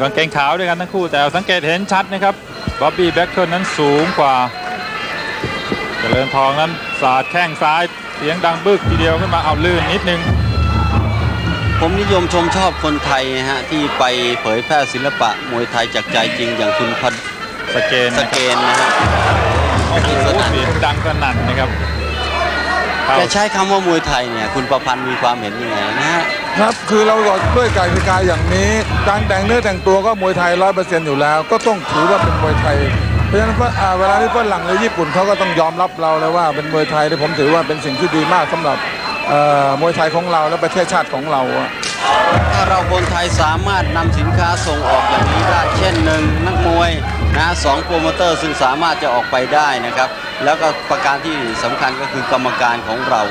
ครับหนุ่มกางเกงขาวด้วยกันทั้งคู่แต่สังเกตเห็นชัดนะครับบ๊อบบี้แบ็คเทิลนั้นสูงกว่าเจริญทองนั้นสาดแข้งซ้ายเสียงดังบึกทีเดียวขึ้นมาเอาลื่นนิดนึง ผมนิยมชมชอบคนไทยนะฮะที่ไปเผยแพร่ศิลปะมวยไทยจากใจจริงอย่างคุณพันสเกนสนะคเกรับนนะฮะโอ้โหเสียงดังสนั่นนะครับเข้าแกใช้คำว่ามวยไทยเนี่ยคุณประพันธ์มีความเห็นยังไงนะฮะ ครับคือเราด้วยกายกายอย่างนี้ การแต่งเนื้อแต่งตัวก็มวยไทยร้อยเปอร์เซ็นต์อยู่แล้ว ก็ต้องถือว่าเป็นมวยไทย เพราะฉะนั้นเวลาที่ฝรั่งหรือญี่ปุ่นเขาก็ต้องยอมรับเราเลยว่าเป็นมวยไทยที่ผมถือว่าเป็นสิ่งที่ดีมากสำหรับมวยไทยของเราและประเทศชาติของเราถ้าเราคนไทยสามารถนำสินค้าส่งออกอย่างนี้ได้เช่นหนึ่งนักมวยนะสองโปรโมเตอร์ซึ่งสามารถจะออกไปได้นะครับ แล้วก็ประการที่สำคัญก็คือกรรมการของเรา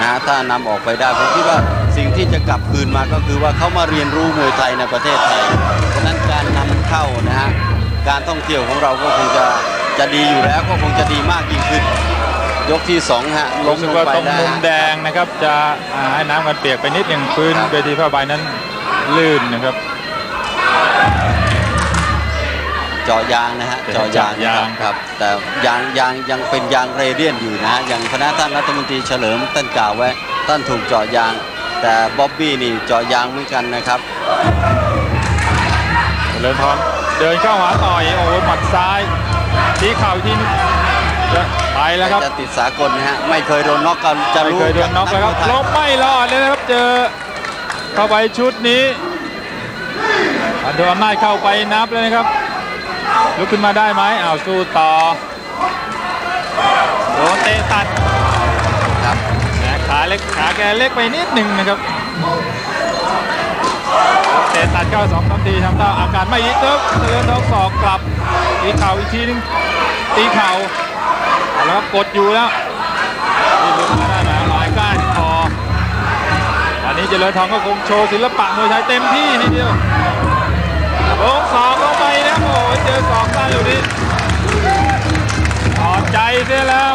นะถ้านำออกไปได้ผมคิดว่า สิ่งที่จะกลับคืนมาก็คือว่าเขามาเรียนรู้มวยไทยในประเทศไทยฉะนั้นการนำเข้านะฮะการท่องเที่ยวของเราก็คงจะจะดีอยู่แล้วก็คงจะดีมากยิ่งขึ้น ยกที่สองฮะล้มรู้สึลกงว่าไปตรงได้มุมฮะแดงนะครับ จะอ่าให้น้ำกันเปียกไปนิดหนึ่งพื้นครับเวทีผ้าใบนั้นลื่นนะครับเจาะยางนะฮะเป็นเจาะยางเจาะยางครับ แต่ยางยางยังเป็นยางเรเดียนอยู่นะฮะอย่างคณะท่านรัฐมนตรีเฉลิมท่านกล่าวไว้ท่านถูกเจาะยาง แต่บ๊อบบี้นี่เจาะยางเหมือนกันนะครับเจริญทองเดินเข้าหาต่อยโอ้โหหมัดซ้ายทีเข่าอีกทีนึงจะไปแล้วครับจะติดสากลนะฮะไม่เคยโดนน็อกกันจะไม่รู้เคยโดนน็อกเลยครับจากล้กมไม่รอดเลยนะครับเจอเข้าไปชุดนี้อันโดนอำนาจเข้าไปนับเลยนะครับลุกขึ้นมาได้ไหมอ้าวสู้ต่อโดนเตะตัดครับแหม ขาเล็กขาแกเล็กไปนิดหนึ่งนะครับเตะตัดเข้าสองสามทีทำท่าอาการไม่ดีครับเจริญทองศอกกลับตีเข่าอีกทีนึงตีเข่าแล้วกดอยู่แล้วนี่ลุกมาได้ไหมหมายก้านคออันนี้เจริญทองก็คงโชว์ศิลปะมวยไทยเต็มที่ทีเดียวลงศอกลงไปนะโอ้เจอศอกได้อยู่นี่ถอดใจเสียแล้ว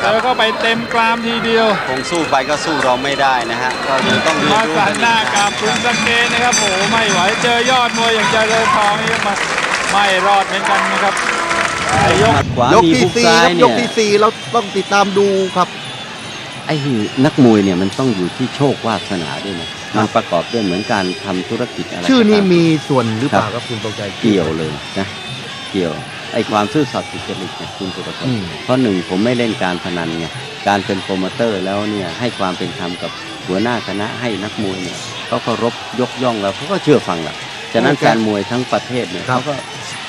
เจอเข้าไปเต็มกรามทีเดียว คงสู้ไปก็สู้เราไม่ได้นะฮะก็เดี๋ยวต้องเรียนมารู้สันหน้ากับคุณสเกตนะครับโอ้โหไม่ไหวเจอยอดมวยอย่างเจริญทองนี่ก็มาไม่รอดเหมือนกันนะครับไอ้ยก หมัดขวายกมีที่ฮุกสี่ซ้าคยรับยเนี่กยที่สี่เราต้องติดตามดูครับ ไอ้นักมวยเนี่ยมันต้องอยู่ที่โชควาสนาด้วยนะมันประกอบด้วยเหมือนการทำธุรกิจอะไรชื่อนี้ก็ตา มีส่วนหรือเปล่าครับครับคุณตรงใจ เกี่ยวเลยนะเกี่ยว ไอ้ความซื่อสัตย์สุจริตเนี่ยคุณสุรพลอืมเพราะหนึ่งผมไม่เล่นการพนันไงการเป็นโปรโมเตอร์แล้วเนี่ยให้ความเป็นธรรมกับหัวหน้าคณะให้นักมวยเนี่ยเขาเคารพยกย่องแล้วเขาก็เชื่อฟังเราฉะนั้นการมวยทั้งประเทศเนี่ยเขาก็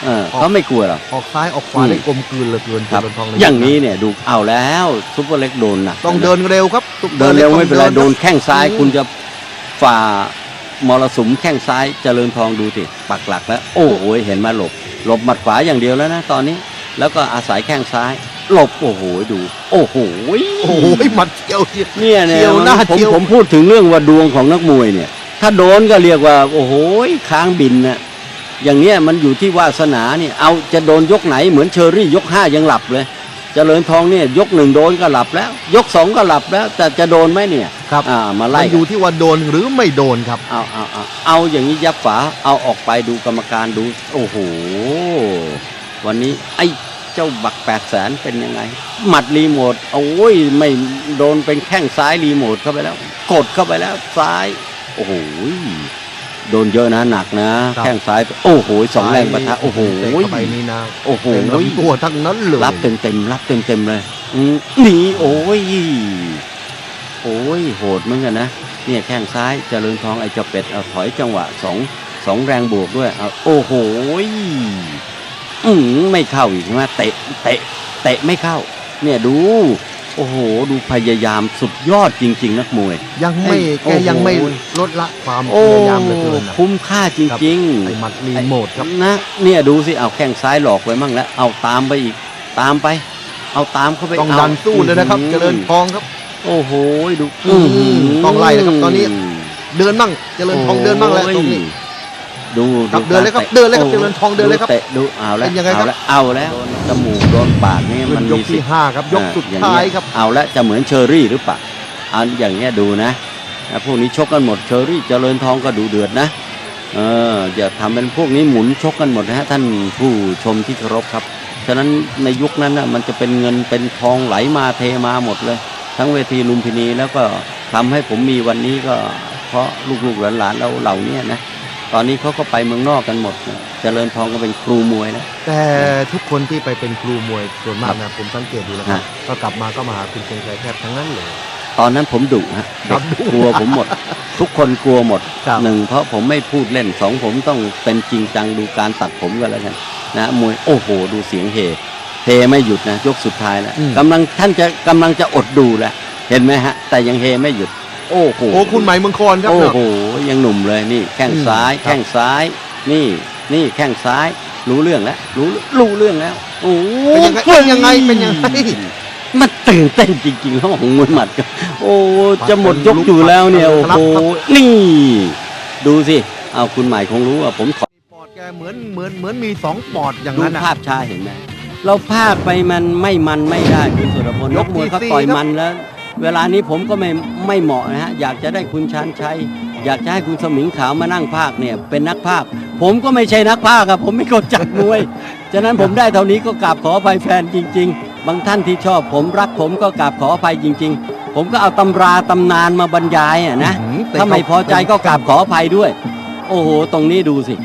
เออเขาไม่กลัวหรอกออกซ้ายออกขวาอืมได้กลมกลืนเหลือเกินครับเจริญทองอย่างนี้เนี่ยดูเอาแล้วซุปเปอร์เล็กโดนหนักต้องนะเดินเร็วครับทุกเดินเร็วไม่เป็นไรต้องโดนคบแข้งซ้ายอืมคุณจะฝ่ามรสุมแข้งซ้ายเจริญทองดูสิปักหลักแล้ว โอ้โหเห็นมาหลบ หลบหมัดขวาอย่างเดียวแล้วนะตอนนี้ แล้วก็อาศัยแข้งซ้าย หลบโอ้โหดู โอ้โหโอ้โหหมัดเที่ยวเที่ยวเนี่ยเนี่ยเที่ยวหน้าผมเที่ยวผมพูดถึงเรื่องว่าดวงของนักมวยเนี่ย ถ้าโดนก็เรียกว่า โอ้โหค้างบินนะอย่างเนี้ยมันอยู่ที่วาสนาเนี่ยเอาจะโดนยกไหนเหมือนเชอรี่ยกห้ายังหลับเลย เจริญทองเนี่ยยกหนึ่งโดนก็หลับแล้ว ยกสองก็หลับแล้ว แต่จะโดนไหมเนี่ยครับอ่ามามัไล่นกันอยู่ที่ว่าโดนหรือไม่โดนครับ เอาเอาเอาเอาอย่างนี้ยับฝาเอาออกไปดูกรรมการดู โอ้โหวันนี้ไอ้เจ้าบักแปดแสนเป็นยังไง หมัดรีโมทโอ้ยไม่โดนเป็นแข้งซ้ายรีโมทเข้าไปแล้ว กดเข้าไปแล้วซ้าย โอ้โห โดนเยอะนะหนักนะ ครับ แข้งซ้าย โอ้โหสองแรงปะทะโอ้โหเตะเข้าไปนี่นะโอ้โห เต็มลำตัวทั้งนั้นเลยรับเต็มเต็มๆรับเต็มเต็มๆเลยอืมหนีโอ้ยโอ้ยโหดเหมือนกันนะเนี่ยแข้งซ้ายเจริญทองไอ้เจ้าเป็ดเอาถอยจังหวะสองสองแรงบวกด้วยเอาโอ้โหอืมไม่เข้าอีกนะเตะเตะเตะไม่เข้า เนี่ยดู โอ้โห ดูพยายามสุดยอดจริง ๆ นักมวย ยังไม่โอ้แกโหยังไม่ลดละความโอ้พยายามเหลือเกินนะคุ้มค่าจริงๆไอ้หมัดรีโมทครับนะเนี่ยดูสิเอาแข้งซ้ายหลอกไว้มั่งแล้วเอาตามไปอีกตามไป เอาตามเข้าไปต้องาดันสู้เลยนะครับ เจริญทองครับ โอ้โหดูอืมต้องไล่นะครับตอนนี้ เดินบ้างเจริญทองเดินบ้างแล้วตรงนี้ ดูครับเดินเลยครับตะเดินเลยครับโอ้เจริญทองเดินเลยครับเตะดูเอาแล้วเป็นยังไงครับเอาแล้วเอาแล้วจมูกโดนปากนี่เป็มันนยกมีสิที่ห้าครับยกสุดอ่ท้ายองเงี้ครับเอาแล้วจะเหมือนเชอรี่หรือเปล่าอันอย่างเงี้ยดูนะนะพวกนี้ชกกันหมดเชอรี่เจริญทองก็ดูเดือดนะเอออย่าทำเป็นพวกนี้หมุนชกกันหมดนะฮะท่านผู้ชมที่เคารพครับฉะนั้นในยุคนั้นนะมันจะเป็นเงินเป็นทองไหลมาเทมาหมดเลย ทั้งเวทีลุมพินีแล้วก็ทำให้ผมมีวันนี้ก็เพราะลูกๆหลานๆเราเหล่านี้นะ ตอนนี้เขาก็ไปเมืองนอกกันหมดนะเจริญทองก็เป็นครูมวยนะแต่ทุกคนที่ไปเป็นครูมวยส่วนมากนะผมสังเกตดูแล้วครับฮะ ก็กลับมาก็มาหาคุณทรงชัยแทบทั้งนั้นเลย ตอนนั้นผมดุฮะครับเด็กกลัวผมหมด ทุกคนกลัวหมดครับหนึ่งเพราะผมไม่พูดเล่นสองผมต้องเป็นจริงจังดูการตัดผมกันแล้วกันนะมวยโอ้โห ดูเสียงเฮเฮไม่หยุดนะยกสุดท้ายแล้วอืม กำลังท่านจะกำลังจะอดดูแล้วเห็นไหมฮะ แต่ยังเฮไม่หยุด โอ้โหโอ้คุณไหมเมืองคอนครับโอ้เนอะโหยังหนุ่มเลยนี่ แข้งอืมซ้ายครับแข้งซ้าย นี่ นี่แข้งซ้าย รู้เรื่องแล้วรู้รู้เรื่องแล้วโอ้เป็นยังไงเป็นยังไงเป็นยังไงมันตื่นเต้นจริงๆแล้วของมวยหมัดก็โอ้จะหมดยกอยู่แล้วเนี่ยโอ้โหนี่ ดูสิเอาคุณใหม่คงรู้ว่าผมถอดปอดแกเหมือนเหมือนเหมือนมีสองปอดอย่างดูนั้นนะภาพช้าเห็นไหมเราภาคไปมันไม่มันไม่ได้คุณสุรพลยยกกมวยเขาที่สี่ต่อยครับมันแล้ว เวลานี้ผมก็ไม่ไม่เหมาะนะฮะอยากจะได้คุณชานชัยอยากจะให้คุณสมิงขาวมานั่งภาคเนี่ยเป็นนักภาค ผมก็ไม่ใช่นักภาคครับผมไม่เข้าจัดมวย ฉะนั้นผมได้เท่านี้ก็กราบขออภัยแฟนจริง ๆ บางท่านที่ชอบผมรักผมก็กราบขออภัยจริง ๆ ผมก็เอาตำราตำนานมาบรรยายอะนะอื้อหือแต่ถ้าไม่พอใจก็กราบขออภัยด้วย โอ้โหตรงนี้ดูสิ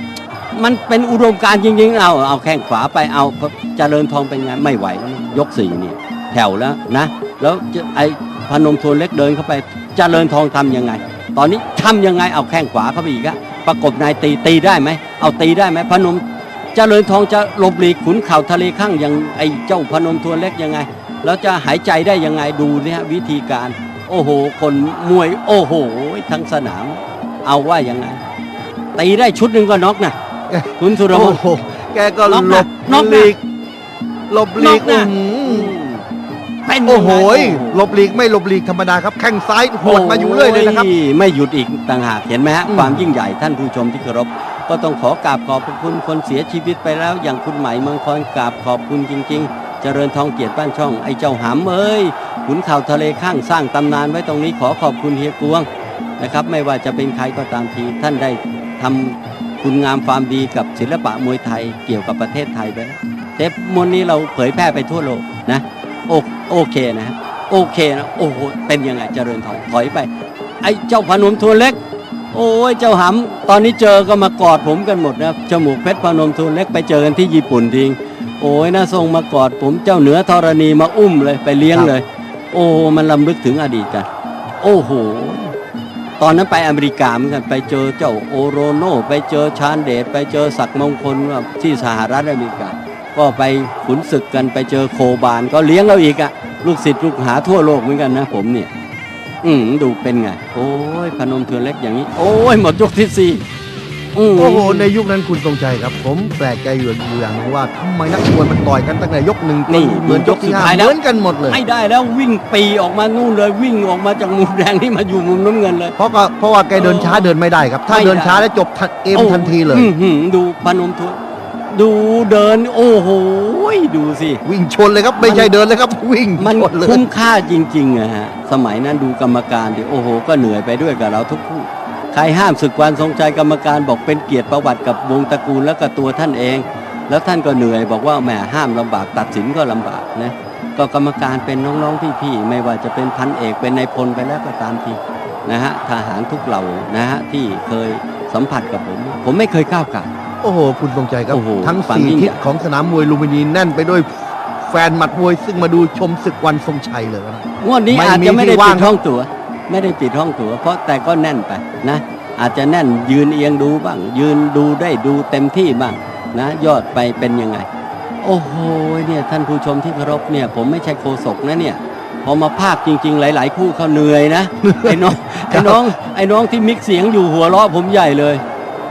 มันเป็นอุดมการณ์จริง ๆ เอาเอาแข้งขวาไปเอาเจริญทองเป็นไงไม่ไหวแล้วยกสี่เนี่ยแถวแล้วนะ แล้วจะไอ พนมทวนเล็กเดินเข้าไปเจริญทองทำยังไง ตอนนี้ทำยังไงเอาแข้งขวาเข้าไปอีกอะประกบนายตีตีได้ไหมเอาตีได้ไหมพนมเจริญทองจะหลบหลีกขุนเข่าทะเลข้างอย่างไอเจ้าพนมทวนเล็กยังไง แล้วจะหายใจได้ยังไงดูเนี่ยวิธีการ โอ้โห คนมวย โอ้โห ทั้งสนาม เอาว่ายังไงตีได้ชุดหนึ่งก็น็อกนะคุณสุรพโอ้ลโหแกก็น็อกหลนะบน็อกนะหลีกหลบหลีกน็อกนะอื้อหือ เป็นยังไงโอ้โหยโอ้โหหลบหลีกไม่หลบหลีกธรรมดาครับแข้งซ้ายหวดมาอยู่เรื่อยเลยนะครับโอ้ไม่หยุดอีกต่างหากเห็นไหมฮะอืมความยิ่งใหญ่ท่านผู้ชมที่เคารพก็ต้องขอกราบขอบพระคุณคนเสียชีวิตไปแล้ว อย่างคุณไหมเมืองคอนกราบขอบคุณจริง ๆ เจริญทองเกียรติบ้านช่องไอ้เจ้าหำเอ้ยขุนเข่าทะเลข้างสร้างตำนานไว้ตรงนี้ขอขอบคุณเฮียกวงนะครับไม่ว่าจะเป็นใครก็ตามทีท่านได้ทำคุณงามความดีกับศิลปะมวยไทยเกี่ยวกับประเทศไทยไปแล้วเทปมวนนี้เราเผยแพร่ไปทั่วโลกนะ โอโอเคนะฮะโอเคนะโอ้โหเป็นยังไงเจริญทองถอยไป ไอ้เจ้าพนมทวนเล็ก โอ้ยเจ้าหำตอนนี้เจอก็มากอดผมกันหมดนะจมูกเพชรพนมทวนเล็กไปเจอกันที่ญี่ปุ่นทิ้งโอ้ยน่าทรงมากอดผมเจ้าเหนือธรณีมาอุ้มเลยไปเลี้ยงเลย โอ้มันลำลึกถึงอดีตกันโอ้โหตอนนั้นไปอเมริกาเหมือนกันไปเจอเจ้าโอโรโนไปเจอชาญเดชไปเจอศักดิ์มงคลที่สหรัฐอเมริกา ก็ไปขุนศึกกันไปเจอโคบานก็เลี้ยงเราอีกอะลูกศิษย์ลูกหาทั่วโลกเหมือนกันนะผมเนี่ย อืมดูเป็นไง โอ้ยพนมเทือนเล็กอย่างนี้ โอ้ยหมดยกที่สี่อืมโอ้โหในยุคนั้นคุณทรงชัยครับ ผมแปลกใจอยู่อยู่อย่างหนึงว่าทำไมนักมวยมันต่อยกันตั้งแต่ยกหนึ่งจนี่เหมือนยกที่ยกสุดห้าท้ายแล้วเหมือนกันหมดเลย ไม่ได้แล้ววิ่งปีออกมานู่นเลยวิ่งออกมาจากมุมแดงที่มาอยู่มุมน้ำเงินเลย เพราะก็เพราะว่าแกเดินช้าเดินไม่ได้ครับ ถ้าไม่ได้เดินช้าแล้วจบทันเกมโอ้ทันทีเลยอื้อหือดูพนมทวน ดูเดิน โอ้โหดูสิ วิ่งชนเลยครับไม่ใช่เดินเลยครับ วิ่งมันชนเลยคุ้มค่าจริงๆอะฮะสมัยนั้นดูกรรมการดิโอ้โห ก็เหนื่อยไปด้วยกับเราทุกคู่ ใครห้ามศึกวันทรงใจกรรมการบอกเป็นเกียรติประวัติกับวงตระกูลแล้วก็ตัวท่านเอง แล้วท่านก็เหนื่อยบอกว่าแหมห้ามลำบากตัดสินก็ลำบากนะก็กรรมการเป็นน้องๆพี่ๆไม่ว่าจะเป็นพันเอกเป็นนายพลไปแล้วก็ตามทีนะฮะทหารทุกเหล่านะฮะที่เคยสัมผัสกับผม ผมไม่เคยก้าวไก่าย โอ้โห คุณทรงชัยครับ โอ้โหทั้งความสี่ยิ่งทิศใหญ่ ของสนามมวยลุมพินีแน่นไปด้วยแฟนหมัดมวย ซึ่งมาดูชมศึกวันทรงชัยเลยนะ งวดนี้ไม่อาจมีจะไม่ได้ที่ปิว่าง ดห้องตั๋ว ไม่ได้ปิดห้องตั๋ว เพราะแต่ก็แน่นไปนะ อาจจะแน่นยืนเอียงดูบ้าง ยืนดูได้ดูเต็มที่บ้างนะ ยอดไปเป็นยังไง โอ้โหเนี่ยท่านผู้ชมที่เคารพเนี่ย ผมไม่ใช่โคศกนะเนี่ย พอมาภาคจริง ๆ หลาย ๆ คู่เขาเหนื่อยนะ ไอ้น้องไอ้น้องไอ้น้องที่มิกเสียงอยู่หัวเราะผมใหญ่เลย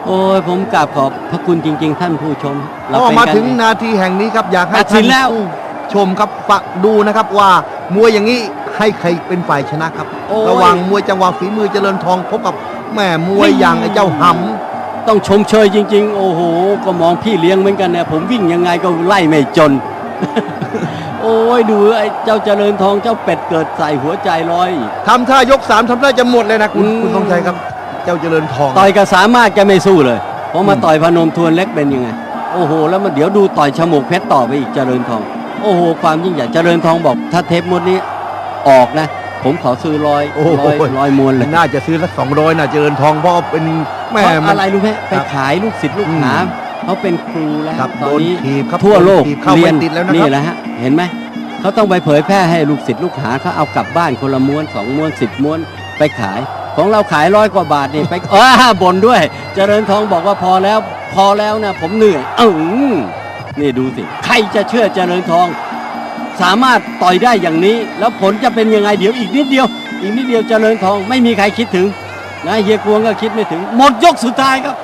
โอ้ยผมกราบขอบพระคุณจริง ๆ ท่านผู้ชมเรก็เป็นมากัน ถึงนาทีแห่งนี้ครับอยากให้ตัดสิท่านนแล้ว ผู้ชมครับฝากดูนะครับว่ามวยอย่างนี้ให้ใครเป็นฝ่ายชนะครับ โอ้ย ระหว่างมวยจังหวะฝีมือเจริญทองพบกับแหม่มวยอย่างไอ้เจ้าหต้องชมเชยจริง ๆ โอ้โห ก็มองพี่เลี้ยงเหมือนกันเนี่ยผมวิ่งยังไงก็ไล่ไม่จนโโอ้ยดูไอ้เจ้าเจริญทองเจ้าเป็ดเกิดใส่หัวใจลอยทำท่ายกสามทำท่าจะหมดเลยนะคุณอืม คุณทองชัยครับ เจ้าเจริญทองต่อยกับสามารถแกไม่สู้เลยพอมาต่อยพนมทวนเล็กเป็นยังไง โอ้โห แล้วมันเดี๋ยวดูต่อยฉมวกเพชรต่อไปอีกเจริญทอง โอ้โห ความยิ่งใหญ่เจริญทองบอก ถ้าเทปมดนี้ออกนะ ผมขอซื้อร้อยโอ้โหร้อยร้อยมวนเลยน่าจะซื้อสักสองร้อยน่าเจริญทองเพราะเป็นแม่เพราะมันอะไรรู้ไหมไปครับขายลูกศิษย์ลูกหาเขาเป็นครูแล้วครับตอนนี้โดนถีบครับทั่วโลกโดนถีบเข้าเรียนไปติดแล้วนะครับนี่แหละฮะเห็นไหมเขาต้องไปเผยแพร่ให้ลูกศิษย์ลูกหาเขาเอากลับบ้านคนละม้วนสองม้วนสิบม้วนไปขาย ของเราขายร้อยกว่าบาทนี่ไปอ้าบ่นด้วย เจริญทองบอกว่าพอแล้ว พอแล้วนะผมเหนื่อยเออนี่ดูสิ ใครจะเชื่อเจริญทอง สามารถต่อยได้อย่างนี้ แล้วผลจะเป็นยังไงเดี๋ยวอีกนิดเดียว อีกนิดเดียวเจริญทองไม่มีใครคิดถึงนะเฮียกวงก็คิดไม่ถึง หมดยกสุดท้ายครับ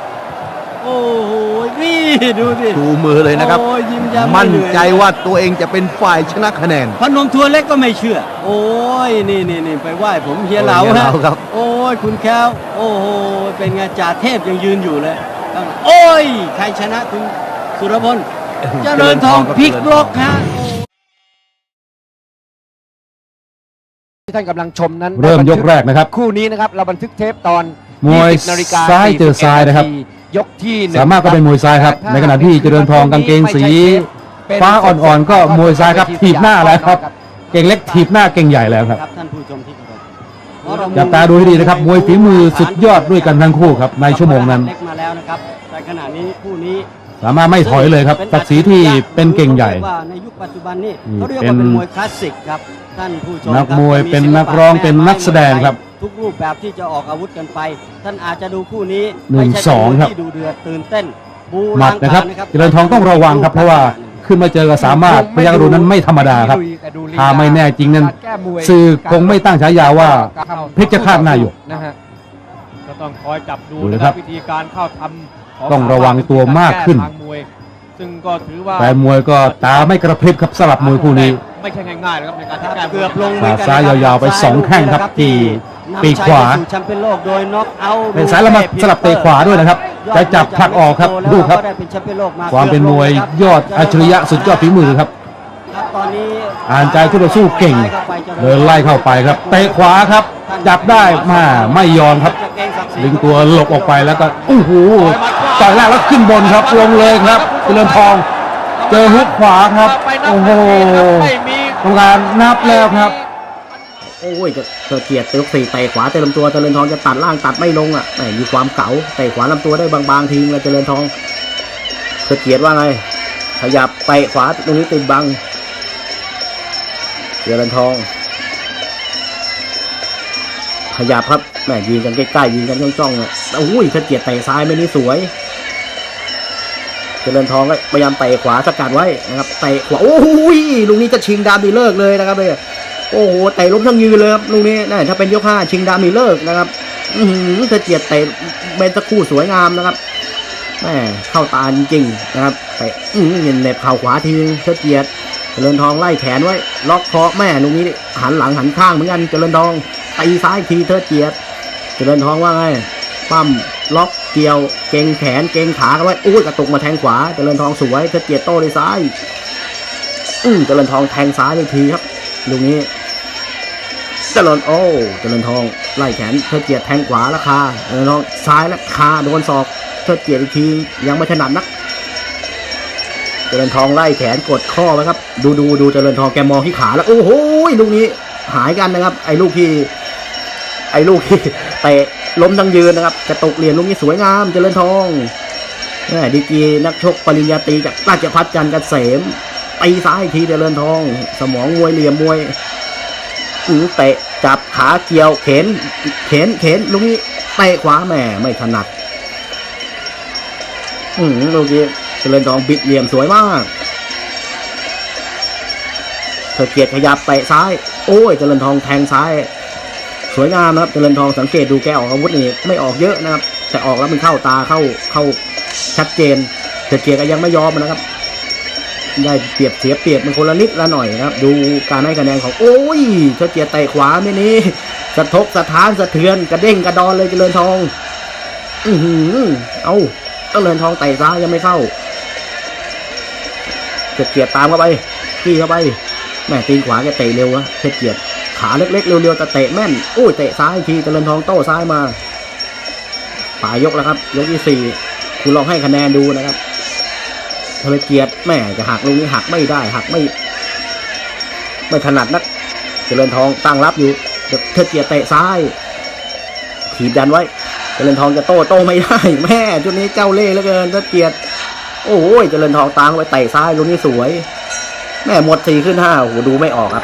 โอ้โหนี่ดูสิชูมือเลยนะครับ โอ้ยยิ้มแย้มมั่นไเหอยใจว่าตัวเองจะเป็นฝ่ายชนะคะแนน พนมทัวร์เล็กก็ไม่เชื่อ โอ้ยนี่นี่นี่ไปไหว้ผมเฮียเหลาโอ้ยเฮียเหฮะลาครับ โอ้ยคุณแค้ว โอ้โหเป็นไงจ่าเทพยังยืนอยู่เลยข้างหลังโอ้ยใครชนะคุณสุรพลเจริญทองพลิกล็อกฮะที่ท่านกำลังชมนั้นเริ่มบันยทึกแรกนะครับ คู่นี้นะครับ เราบันทึกเทปตอนมวย20นาฬิกาซ้ายเจอซ้ายนะครับ ยกที่หนึ่งสามารถก็เป็นมวยซ้ายครับถ้ในขณะที่เจริญทองกางเกงสีเป็นฟ้าอ่อนๆก็มวยซ้ายครับถีบหน้าแล้วครับ เก่งเล็กถีบหน้าเก่งใหญ่แล้วครับครับท่านผู้ชมที่เคารพเพราะเรจับตาดูให้ดีนะครับมวยฝีมือสุดยอดด้วยกันทั้งคู่ครับในชั่วโมงนั้น เล็กมาแล้วนะครับแต่ขณะนี้คู่นี้สามารถไม่ถอยเลยครับศักดิ์ศรีที่เป็นเก่งใหญ่ว่าในยุคปัจจุบันนี้อืมเขาเรียกเป็ว่านเป็นมวยคลาสสิกครับท่านผู้ชมนักครับมวยจะเป็นศิลปะนักร้องแม่เป็นนักแสดงครับ ทุกรูปแบบที่จะออกอาวุธกันไป ท่านอาจจะดูคู่นี้หนึ่งไม่ใช่สองเป็นมวยครับที่ดูเดือดตื่นเต้นบูหมัดนะครับล้างตาเจริญทองต้องระวังครับเพราะว่าขึ้นมาเจอกับสามารถพยักรุนั้นไม่ธรรมดาครับถ้าไม่แน่จริงนั้นสื่อคงไม่ตั้งฉายาว่าเพชรฆาตหน้าหยกนะฮะก็ต้องคอยจับดูดูนะนะคครัรับบวิธีการเข้าทำขต้องระวังตัวมากขึ้นแทางมวยซึ่งก็ถือว่าแฟนมวยก็ตาไม่กระพริบครับสลับมวยคู่นี้ ไม่ใช่ง่ายๆเลยครับในการที่แก้เกือบลงขวาซ้ายยาวๆไปสองแข้งครับที่ ปีกขวานำชัยไปสู่แชมเปี้ยนโลกโดยน็อกเอาท์เป็นสายละมาสลับเตะขวาด้วยนะครับจะจับผลักออกครับดูครับแล้วก็ได้เป็นแชมเปี้ยนโลกมาความเป็นมวยยอดอัจฉริยะสุดยอดฝีมือครับครับตอนนี้อ่านใจคู่ต่อสู้เก่งเดินไล่เข้าไปครับเตะขวาครับ จับได้มาไม่ยอมครับดึงตัวหลบออกไปแล้วก็โอ้โหต่อยแรกแล้วขึ้นบนครับลงเลยครับเจริญทอง เจอฮุกขวาครับโอ้โหไม่มีทำการนับแล้วครับ โอ้ยเธอเกียรติยกสี่เตะขวาเต็มลำตัวเจริญทองจะตัดล่างตัดไม่ลงอะแหมมีความเก๋าเตะขวาลำตัวได้บางๆทีแล้วเจริญทองเกียรติว่าไง ขยับเตะขวาตรงนี้ติดบังเจริญทอง ขยับครับแหมยิงกันใกล้ๆยิงกันจ้องๆอะโอ้ยเกียรติเตะซ้ายไม่นี่สวยเจริญทองก็พยายามเตะขวาสกัดไว้นะครับเตะขวาโอ้ยลูกนี้จะชิงดามดีเลิกเลยนะครับเนี่ย โอ้โหเตะล้มทั้งยืนเลยครับลูกนี้นะถ้าเป็นยกห้าชิงดามีเลิกนะครับอือเธอเจียดเตะเป็นตะคู่สวยงามนะครับแม่เข้าตาจริงนะครับเตะอือเน็บเข่าขวาทีเธอเจียดเจริญทองไล่แขนไว้ ล็อกคอแม่ลูกนี้หันหลังหันข้างเหมือนกันเจริญทองตีซ้ายทีเธอเจียด เจริญทองว่าไงปั้มล็อกเกี่ยวเก่งแขนเก่งขากันไว้อุ้ยกระตุกมาแทงขวาเจริญทองสวยเธอเจียดโต้ด้วยซ้ายอืมเจริญทองแทงซ้ายเลยทีครับลูกนี้ จริญโอ้เจริญทองไล่แขนเทิดเกียรติแทงขวาล้วคาเจริญทองซ้ายล้วคาโดนศอกเทิดเกียรติอีกทียังไม่ถนัดนัก เจริญทองไล่แขนกดข้อไว้ครับ ดูดูดูเจริญทองแกมองที่ขาแล้วโอ้โหลูกนี้หายกันนะครับ ไอ้ลูกที่ ไอ้ลูกที่เตะล้มทั้งยืนนะครับกระตุกเหรียญลูกนี้สวยงาม เจริญทองดีกีนักชกปริญญาตรีจากราชพัฒจันทร์เกษมตีซ้ายอีกทีเจริญทอง สมองมวยเหลี่ยมมวย อือเตะจับขาเกี่ยวเข็น เข็นเข็นลูกนี้เตะขวาแม่ไม่ถนัด อืมลูกนี้เจริญทองบิดเหลี่ยมสวยมากเธอเกียรติขยับเตะซ้าย โอ้ยเจริญทองแทงซ้าย สวยงามนะครับเจริญทองสังเกตดูแกออกอาวุธนี่ไม่ออกเยอะนะครับ แต่ออกแล้วมันเข้าตาเข้าเข้าชัดเจนเธอเกียรติก็ยังไม่ยอมนะครับ ได้เปรียบเสียเปรียบมันคนละนิดละหน่อยนะครับ ดูการให้คะแนนของโอ้ยเฉเจียเตะขวาไม่นี้สะทกสะท้านสะเทือนกระเด้งกระดอนเลยเจริญทอง อือหือเอาเจริญทองเตะซ้ายยังไม่เข้าเฉเจียตามเข้าไปกี้เข้าไปแม่ตีนขวาแกเตะเร็วนะเพชรเกียร์ขาเล็กๆเร็วๆแต่เตะแม่นโอ้ยเตะซ้ายอีกทีเจริญทองโต้ซ้ายมาปลายยกแล้วครับ ยกที่สี่คุณลองให้คะแนนดูนะครับ รเกียรติแม่จะหักลูกนี้หักไม่ได้หักไม่ไม่ถนัดนักเจริญทองตั้งรับอยู่เทเลเกียรติเตะซ้ายถีบดันไว้เจริญทองจะโต้โต้ไม่ได้ แม่ชุดนี้เจ้าเล่ห์เหลือเกินเทเลเกียรติโอ้ยจเจริญทองตามไว้เตะซ้ายลูกนี้สวย แม่หมดสี่ขึ้นห้าโอ้โหดูไม่ออกครับ